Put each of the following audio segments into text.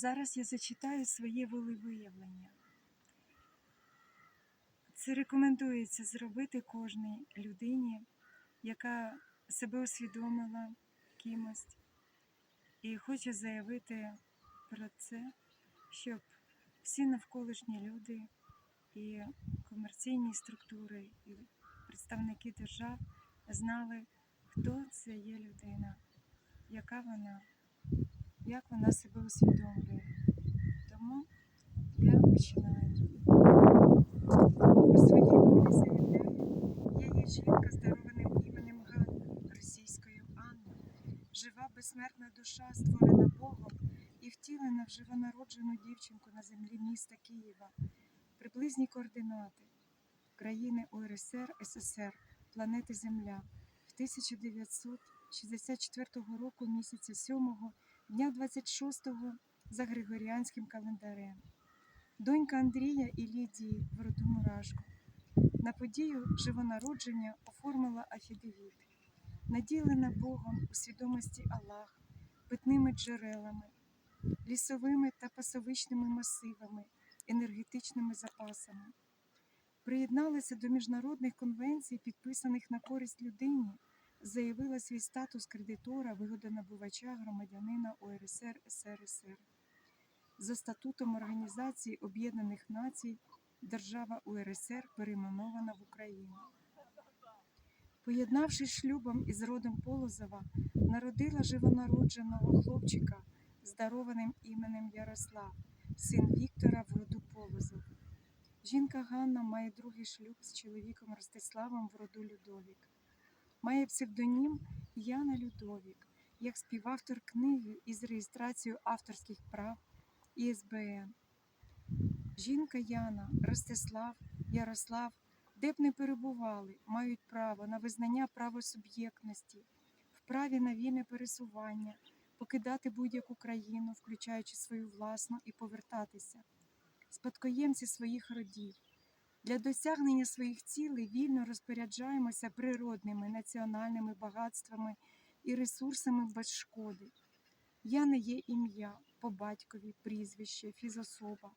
Зараз я зачитаю своє волевиявлення. Це рекомендується зробити кожній людині, яка себе усвідомила кимось і хоче заявити про це, щоб всі навколишні люди і комерційні структури, і представники держав знали, хто це є людина, яка вона, як вона себе усвідомлює. Тому я починаю. У своїй волі заявляю, я є жінка з дарованим іменем Ганна, російською Анна, жива безсмертна душа, створена Богом і втілена в живонароджену дівчинку на землі міста Києва. Приблизні координати країни УРСР СССР, планети Земля в 1964 року місяця 7 дня 26-го за Григоріанським календарем. Донька Андрія і Лідії в роду Мурашко. На подію живонародження оформила афідевіт, наділена Богом у свідомості Аллах, питними джерелами, лісовими та пасовичними масивами, енергетичними запасами. Приєдналася до міжнародних конвенцій, підписаних на користь людині, заявила свій статус кредитора, вигодонабувача громадянина УРСР СРСР. За статутом Організації Об'єднаних Націй держава УРСР перейменована в Україну. Поєднавшись шлюбом із родом Полозова, народила живонародженого хлопчика з дарованим іменем Ярослав, син Віктора в роду Полозов. Жінка Ганна має другий шлюб з чоловіком Ростиславом в роду Людовік. Має псевдонім Яна Людовік, як співавтор книги із реєстрацією авторських прав ІСБН. Жінка Яна, Ростислав, Ярослав, де б не перебували, мають право на визнання правосуб'єктності, в праві на вільне пересування, покидати будь-яку країну, включаючи свою власну, і повертатися, спадкоємці своїх родів. Для досягнення своїх цілей вільно розпоряджаємося природними національними багатствами і ресурсами без шкоди. Я не є ім'я по батькові, прізвище, фізособа.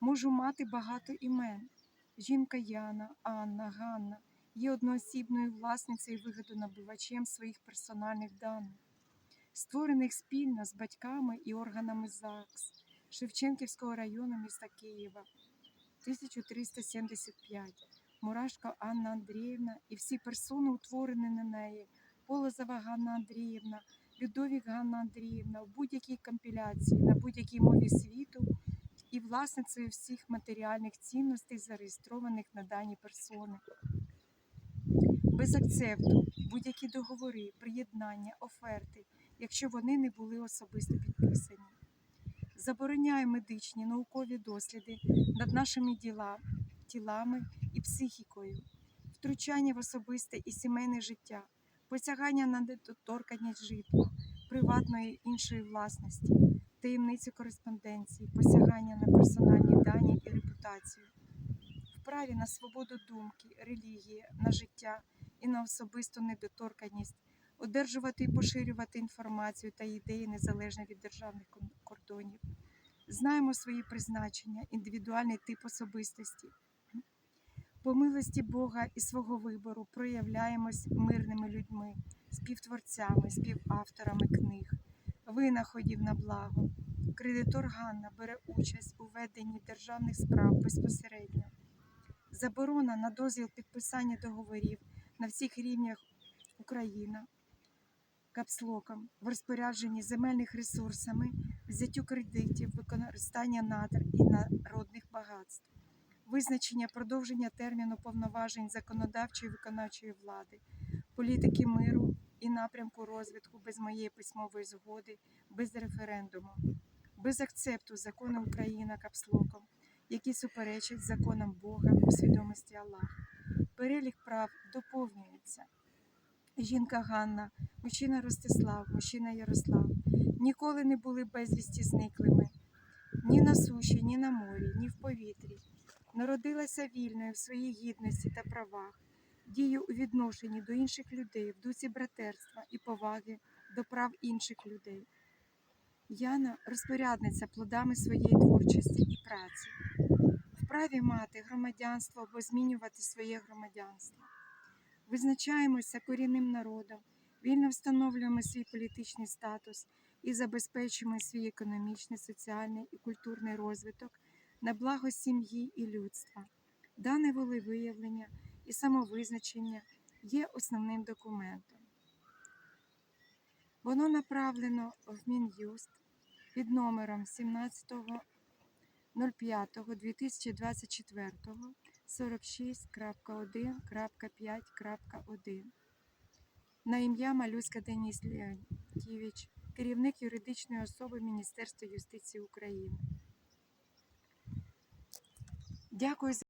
Можу мати багато імен. Жінка Яна, Анна, Ганна є одноосібною власницею вигодонабувачем своїх персональних даних, створених спільно з батьками і органами ЗАГС Шевченківського району міста Києва 1375. Мурашко Анна Андріївна і всі персони, утворені на неї, Полозова Ганна Андріївна, Людовік Ганна Андріївна в будь-якій компіляції на будь-якій мові світу і власницею всіх матеріальних цінностей, зареєстрованих на дані персони. Без акцепту будь-які договори, приєднання, оферти, якщо вони не були особисто підписані. Забороняє медичні наукові досліди над нашими діла, тілами і психікою, втручання в особисте і сімейне життя, посягання на недоторканність житла, приватної іншої власності, таємницю кореспонденції, посягання на персональні дані і репутацію, вправі на свободу думки, релігії, на життя і на особисту недоторканність, одержувати і поширювати інформацію та ідеї незалежно від державних кордонів. Знаємо свої призначення, індивідуальний тип особистості. По милості Бога і свого вибору проявляємось мирними людьми, співтворцями, співавторами книг, винаходів на благо. Кредитор Ганна бере участь у веденні державних справ безпосередньо. Заборона на дозвіл підписання договорів на всіх рівнях Україна капслоком в розпорядженні земельних ресурсами, взяттю кредитів, використання надр і народних багатств, визначення продовження терміну повноважень законодавчої виконавчої влади, політики миру і напрямку розвитку без моєї письмової згоди, без референдуму, без акцепту закону Україна капслоком, які суперечать законам Бога у свідомості Аллаха. Перелік прав доповнюється. Жінка Ганна, мужчина Ростислав, мужчина Ярослав ніколи не були безвісті зниклими ні на суші, ні на морі, ні в повітрі. Народилася вільною в своїй гідності та правах, дію у відношенні до інших людей в дусі братерства і поваги до прав інших людей. Яна розпорядниця плодами своєї творчості і праці, вправі мати громадянство або змінювати своє громадянство. Визначаємося корінним народом, вільно встановлюємо свій політичний статус і забезпечуємо свій економічний, соціальний і культурний розвиток на благо сім'ї і людства. Дане волевиявлення і самовизначення є основним документом. Воно направлено в Мін'юст під номером 17.05.2024 46.1.5.1 на ім'я Малюська Деніс Леонтьєвич, керівник юридичної особи Міністерства юстиції України. Дякую за